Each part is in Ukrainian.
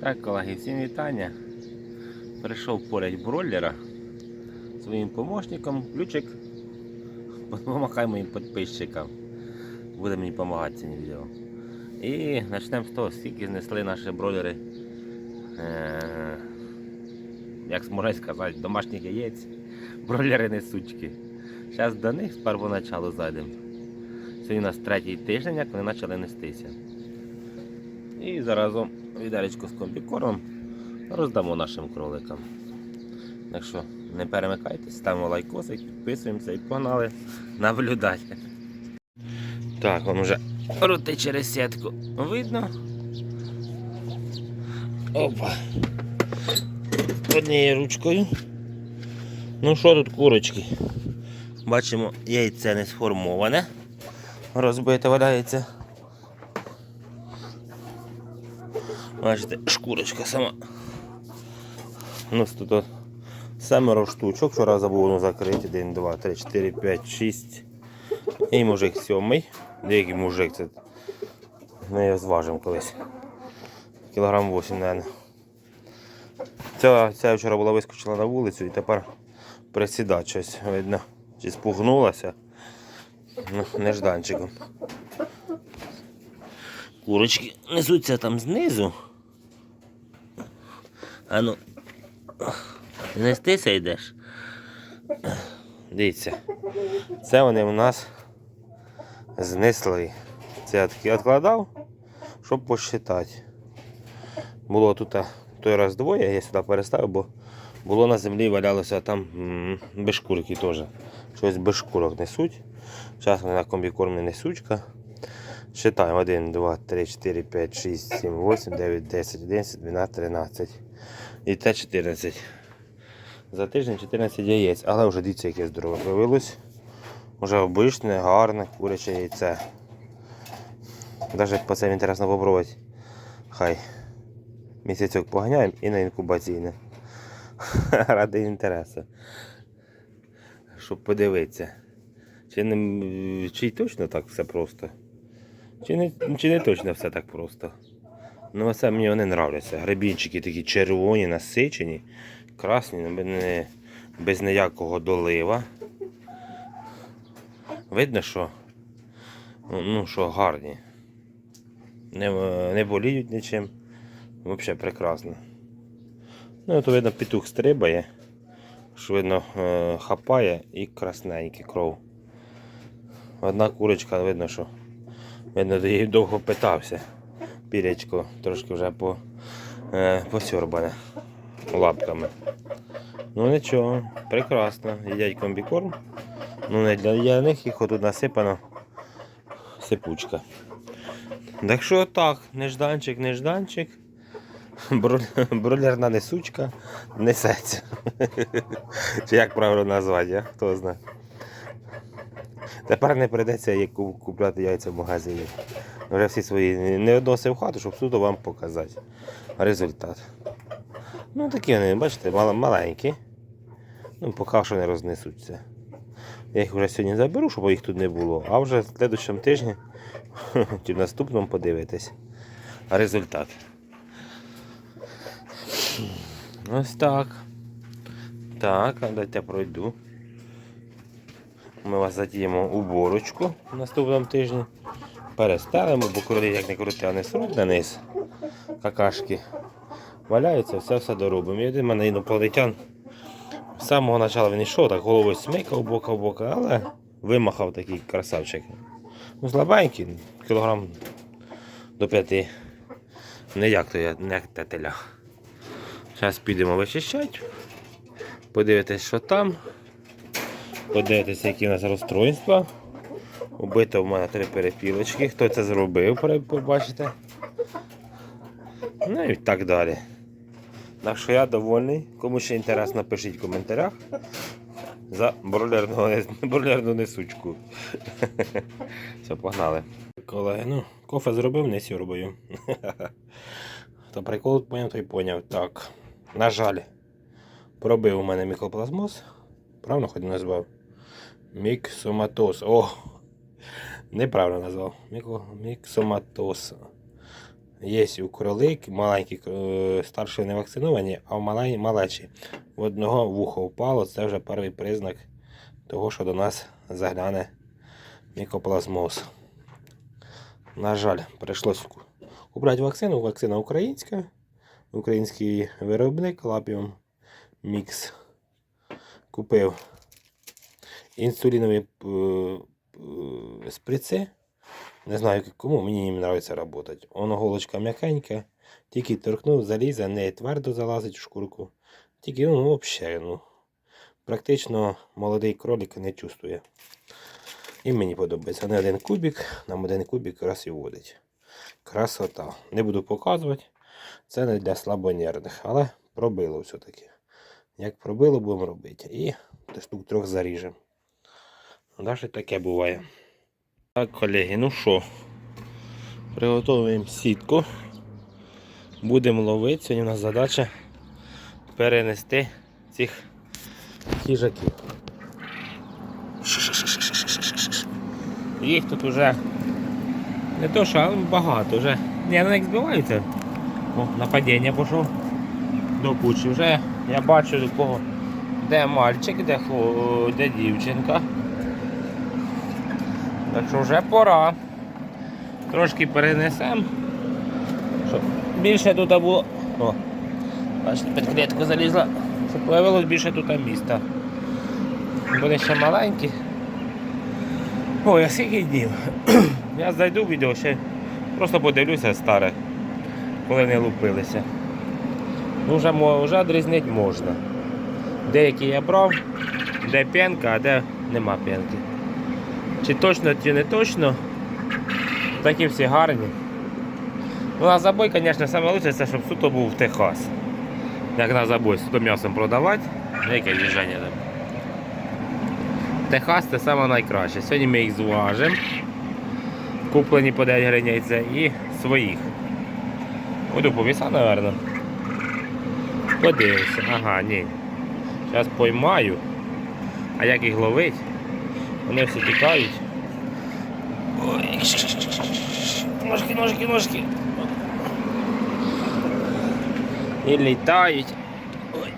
Так, колеги, всім вітання. Прийшов поряд бройлера своїм помощником. Ключик. Помахай моїм підписчикам. Буде мені допомагати цим відео. І почнемо з того, скільки знесли наші бройлери. Е- як можна сказати, домашніх яєць. Бройлери несучки. Зараз до них з першоначалу зайдемо. Сьогодні у нас третій тиждень, як вони почали нестися. І заразом відеречко з комбікормом роздамо нашим кроликам. Так що не перемикайтесь, ставимо лайкосик, підписуємося і погнали наблюдати. Так, он вже роти через сітку. Видно? Опа. Однією ручкою. Ну що тут курочки? Бачимо, яйце не сформоване. Розбите валяється. Бачите, шкурочка сама. У нас тут семеро штучок. Вчора забув ну, закрити. 1, 2, 3, 4, 5, 6. І мужик сьомий. Деякий мужик це. Ми його зважимо колись. Кілограм 8, мабуть. Ця, ця вчора була вискочила на вулицю і тепер присідає щось, видно. Чи спугнулася. Ну, нежданчиком. Курочки несуться там знизу. А ну. Нестися йдеш. Дивіться. Це вони у нас знесли. Це я таки відкладав, щоб посчитати. Було тут той раз двоє, я сюди переставив, бо було на землі валялося там м, без шкурки теж. Щось без шкурок несуть. Зараз на комбікорм не несучка. Считаємо 1, 2, 3, 4, 5, 6, 7, 8, 9, 10, 11, 12, 13. І те 14. За тиждень 14 яєць, але вже дивіться, яке здорове появилось. Уже обичне, гарне, куряче яйце. Навіть по це інтересно попробувати. Хай. Місяцьок поганяємо і на інкубаційне. Ради інтересу. Щоб подивитися. Чи, не, чи точно так все просто? Чи не, чи не точно все так просто? Ну, оце мені вони нравляться. Гребінчики такі червоні, насичені, красні, ну, без, ніякого долива. Видно, що, ну, що гарні. Не, не боліють нічим. Взагалі прекрасно. Ну, то видно, петух стрибає, що видно, е, хапає і красненький кров. Одна курочка, видно, що видно, її довго питався. Пірячко трошки вже по, е, посьорбане лапками. Ну нічого, прекрасно. Їдять комбікорм. Ну не для, них їх отут насипано сипучка. Так що так, нежданчик, нежданчик. Бройлерна несучка несеться. Чи як правильно назвати, а? хто знає. Тепер не прийдеться купляти яйця в магазині. Вже всі свої не відносив хату, щоб суто вам показати результат. Ну такі вони, бачите, маленькі. Ну, поки що не рознесуться. Я їх вже сьогодні заберу, щоб їх тут не було, а вже в слідчому тижні чи в наступному подивитись результат. Ось так. Так, а дайте пройду. Ми вас задіємо уборочку в наступному тижні. Перестелимо, бо кролі, як не крути, а не сруть на низ. Какашки валяються, все все доробимо. І мене інопланетян з самого початку він йшов, так головою смикав бока в бока, але вимахав такий красавчик. Ну, слабенький, кілограм до п'яти. Не як то я, не як те. Зараз підемо вичищати. Подивитись, що там. Подивитися, які у нас розстройства. Убито в мене три перепілочки. Хто це зробив, побачите. Ну і так далі. Так що я довольний. Кому ще інтересно, пишіть в коментарях за бройлерну несучку. Все, погнали. Колеги, ну, кофе зробив, не сьорбаю. Хто прикол поняв, той поняв. Так. На жаль, пробив у мене мікоплазмоз. Правильно хоч назвав? Міксоматоз. О! Неправильно назвав. Міксоматоз. Є у кролик, маленькі, е, старші не вакциновані, а в малечі. В одного вухо впало, це вже перший признак того, що до нас загляне мікоплазмоз. На жаль, прийшлось купляти вакцину. Вакцина українська, український виробник Лапіум Мікс. Купив інсулінові е, е, сприци. Не знаю кому, мені їм подобається працювати. Воно голочка м'якенька, тільки торкнув, заліза, не твердо залазить в шкурку. Тільки, ну, взагалі, ну, практично молодий кролик не чувствує. І мені подобається. Не один кубик, нам один кубик раз і вводить. Красота. Не буду показувати. Це не для слабонервних, але пробило все-таки. Як пробило, будемо робити. І штук трьох заріжемо. Навіть таке буває. Так, колеги, ну що, приготуємо сітку. Будемо ловити. Сьогодні у нас задача перенести цих хижаків. Їх тут вже не то, що багато вже. Ні, ну як збиваються. О, нападіння пішов до кучі. Вже я бачу до кого. Де мальчик, де, де дівчинка. Так що вже пора. Трошки перенесемо. Щоб більше тут було. О, бачите, під клітку залізла. Щоб появилось більше тут міста. Буде ще маленькі. Ой, а скільки днів. Я зайду відео ще. Просто подивлюся старе, коли не лупилися. Ну, вже, вже відрізнити можна. Деякі я брав, де п'янка, а де нема п'янки. Чи точно, чи не точно. Такі всі гарні. Ну, на забой, звісно, лучше, це щоб суто був Техас. Як на забой, суто м'ясом продавати. Ну, Яке їжджання там. Техас це саме найкраще. Сьогодні ми їх зважимо. Куплені по 9 гривень яйця і своїх. Буду по віса, мабуть. Подивився. Ага, ні. Зараз поймаю. А як їх ловить? Вони всі тікають. Ой, ножки, ножки, ножки. І літають. Ой.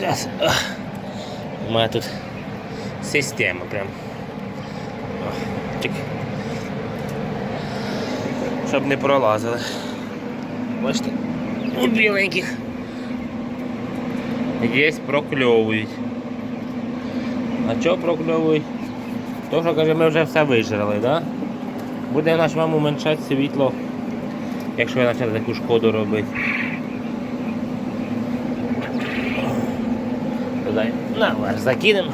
Зараз. У мене тут система прям. О, Щоб не пролазили. Бачите? У біленьких. Є прокльовують. А чого прокльовують? То, що каже, ми вже все вижрали, да? Буде наш вам уменшати світло, якщо я почав таку шкоду робити. Наверх закинемо.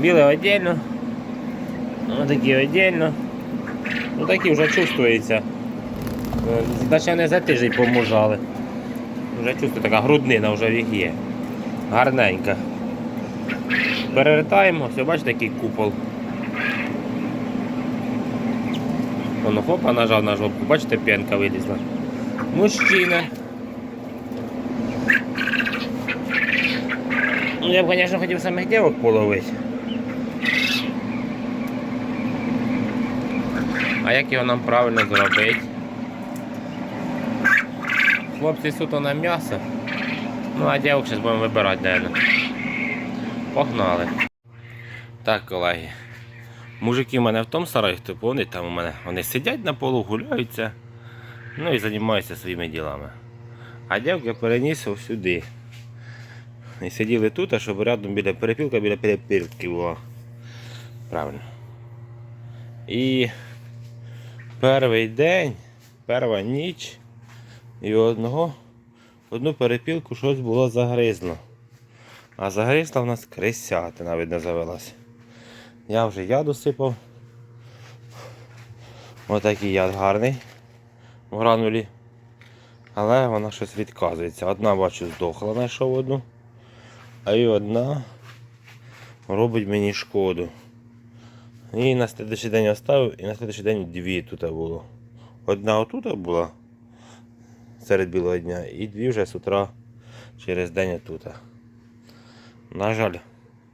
Біле віддільно. Отакі віддільно. Ну такі вже чувствується. Е, Значить не за тиждень поможали. Вже чувствую, така груднина вже є. Гарненька. Перевертаємо, все, бачите, який купол. Воно хопа нажав на жопку, бачите, п'янка вилізла. Мужчина. Ну, я б, звісно, хотів самих дівок половити. А як його нам правильно зробити? Хлопці суто на м'ясо. Ну, а дівок зараз будемо вибирати, наверное. Погнали. Так, колеги. Мужики в мене в тому сараї, хто повний, там у мене вони сидять на полу, гуляються, ну і займаються своїми ділами. А дівки переніс сюди. І сиділи тут, а щоб рядом біля перепілка, біля перепілки було. Правильно. І перший день, перша ніч, і одного, одну перепілку щось було загризло. А загризла в нас крисятина, видно, завелась. Я вже яду сипав. Отакий яд гарний в гранулі. Але вона щось відказується. Одна бачу здохла, знайшов одну. А і одна робить мені шкоду. І на слідчий день оставив, і на слідчий день дві тут було. Одна отут була серед білого дня, і дві вже з утра через день отут. На жаль,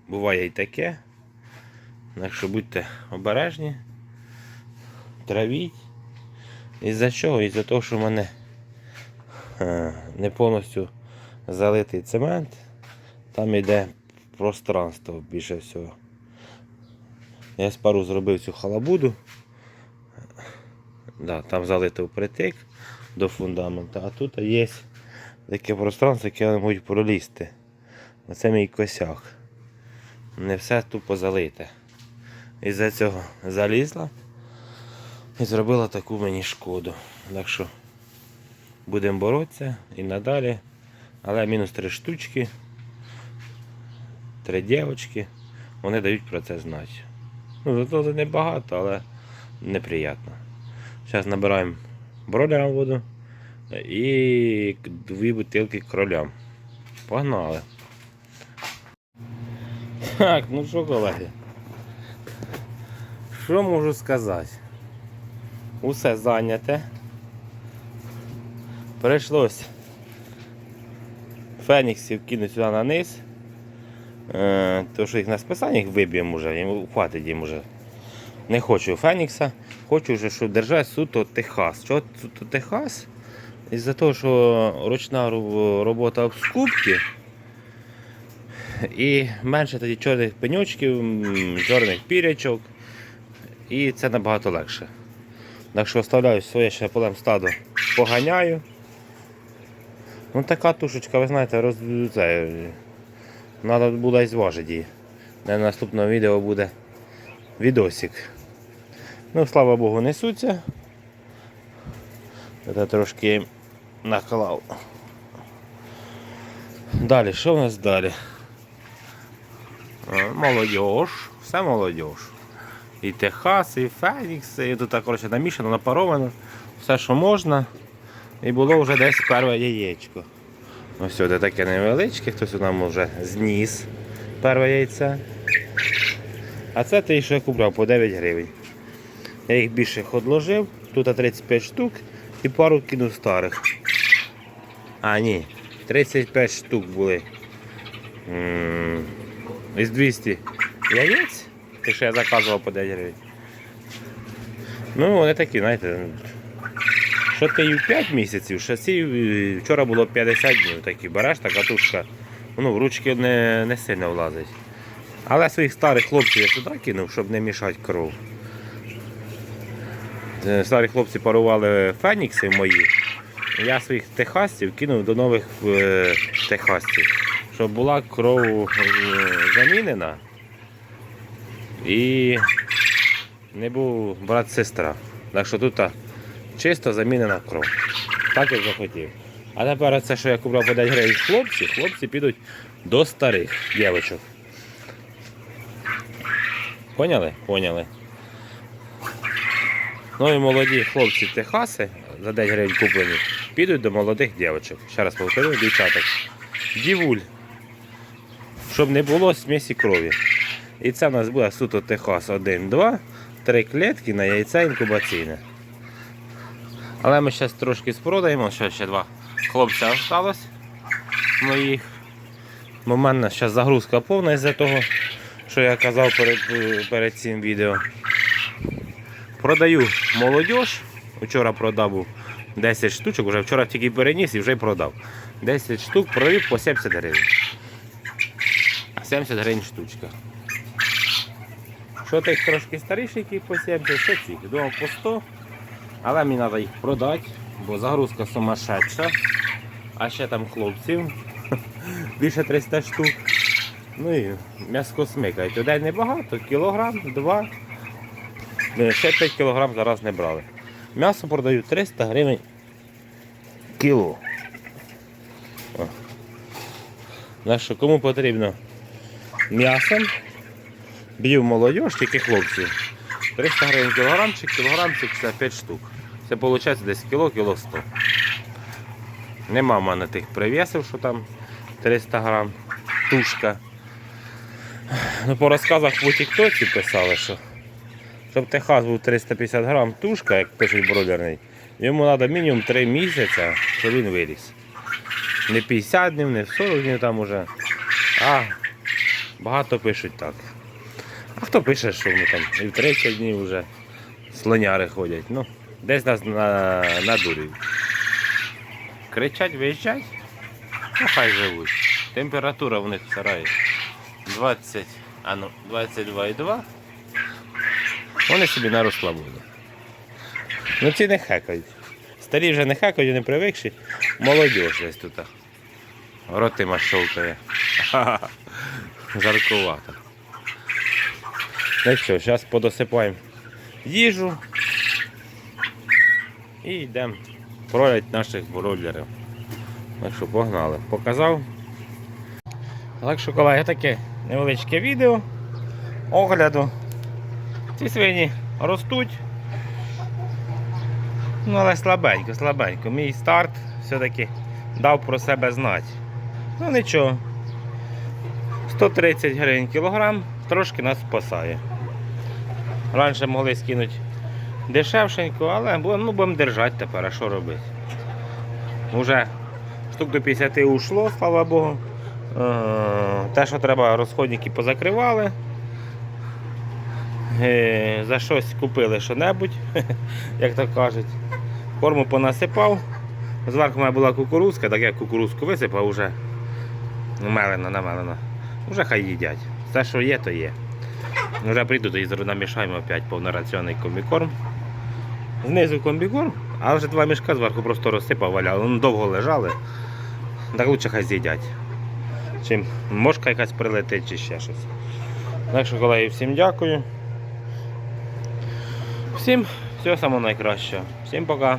буває і таке. Так що будьте обережні, травіть, Із-за чого? Із-за того, що в мене е, не повністю залитий цемент, там йде пространство більше всього. Я з пару зробив цю халабуду. Да, там залито впритик до фундаменту, а тут є таке пространство, яке вони можуть пролізти. Оце мій косяк. Не все тупо залите. Із-за цього залізла і зробила таку мені шкоду. Так що будемо боротися і надалі. Але мінус три штучки, три дівчатки, вони дають про це знати. Ну, зато це небагато, але неприємно. Зараз набираємо бролерам воду і дві бутилки кролям. Погнали. Так, ну що, колеги? Що можу сказати? Усе зайняте. Прийшлось феніксів кинути сюди на низ. Е, то що їх на списаннях виб'ємо вже, їм хватить їм вже. Не хочу Фенікса, хочу вже, щоб держати суто Техас. Чого суто Техас? Із-за того, що ручна робота об скупки і менше тоді чорних пеньочків, чорних пірячок. І це набагато легше. Так що оставляю своє ще полем стадо, поганяю. Ну така тушечка, ви знаєте, роз... це, треба буде і зважити її. На наступному відео буде відосик. Ну, слава Богу, несуться. Це трошки наклав. Далі, що в нас далі? Е, Молодіж, все молодіж. І Техас, і Фенікс, і тут коротше, намішано, напаровано, все, що можна. І було вже десь перше яєчко. Ось сюди таке невеличке, хтось нам вже зніс перше яйце. А це те, що я купляв по 9 гривень. Я їх більше одложив, тут 35 штук і пару кинув старих. А, ні, 35 штук були. Із 200 яєць, те, що я заказував по 9 гривень. Ну, вони такі, знаєте, що ти їв 5 місяців, що ці е, вчора було 50 днів. Такі береш, така тушка, ну, в ручки не, не сильно влазить. Але своїх старих хлопців я сюди кинув, щоб не мішати кров. Е, Старі хлопці парували фенікси мої. Я своїх техасців кинув до нових е, техасців, щоб була кров замінена і не був брат-сестра. Так що тут чисто замінена кров. Так як захотів. А тепер це, що я купив по 10 гривень хлопці, хлопці підуть до старих дівчаток. Поняли? Поняли. Ну і молоді хлопці Техаси за 10 гривень куплені, підуть до молодих дівчаток. Ще раз повторю, дівчаток. Дівуль. Щоб не було смісі крові. І це в нас буде суто Техас 1, 2, 3 клітки на яйце інкубаційне. Але ми зараз трошки спродаємо, ще, ще два хлопця залишилось моїх. В мене зараз загрузка повна із-за того, що я казав перед, перед цим відео. Продаю молодіж. Вчора продав був 10 штучок, вже вчора тільки переніс і вже продав. 10 штук продаю по 70 гривень. 70 гривень штучка. Що тих трошки старіших, які по 70, що цих. Думав по 100. Але мені треба їх продати, бо загрузка сумасшедша. А ще там хлопців більше 300 штук. Ну і м'яско смикають. Один небагато, кілограм, два. Ще 5 кілограм зараз не брали. М'ясо продаю 300 гривень кіло. О. Так що кому потрібно м'ясо, б'ю молодіж, тільки хлопці. 300 гривень кілограмчик, кілограмчик це 5 штук. Це виходить десь кіло, кіло 100. Нема в мене тих привісів, що там 300 грам тушка. Ну, по розказах по тіктоці писали, що щоб Техас був 350 грам тушка, як пишуть бродерний, йому треба мінімум 3 місяці, щоб він виріс. Не 50 днів, не 40 днів там уже. А багато пишуть так. А хто пише, що вони там і в 30 днів вже слоняри ходять. Ну, Десь нас на, надурюють. Кричать, виїжджать, ну хай живуть. Температура в них в сараї 20, а ну, 22,2. Вони собі на розслабоні. Ну ці не хекають. Старі вже не хекають, не привикші. Молодіж десь тут. Ротима. Ха-ха. Жаркувато. Ну що, зараз подосипаємо їжу і йдемо пролять наших бройлерів. Так що погнали. Показав. Так що, колеги, таке невеличке відео огляду. Ці свині ростуть. Ну, але слабенько, слабенько. Мій старт все-таки дав про себе знати. Ну нічого. 130 гривень кілограм трошки нас спасає. Раніше могли скинути дешевшенько, але ну, будемо держати тепер, а що робити. Уже штук до 50 ушло, слава Богу. Е, Те, що треба, розходники позакривали. Е, За щось купили що-небудь, як то кажуть. Корму понасипав. Зверху в мене була кукурузка, так я кукурузку висипав уже. Мелено, намелено. Уже хай їдять. Все, що є, то є. Вже прийду, то і намішаємо опять повнораціонний комбікорм. Знизу комбікорм, а вже два мішка зверху просто розсипав, валяли. Вони довго лежали. Так лучше хай з'їдять. Чим мошка якась прилетить чи ще щось. Так що, колеги, всім дякую. Всім всього самого найкращого. Всім пока.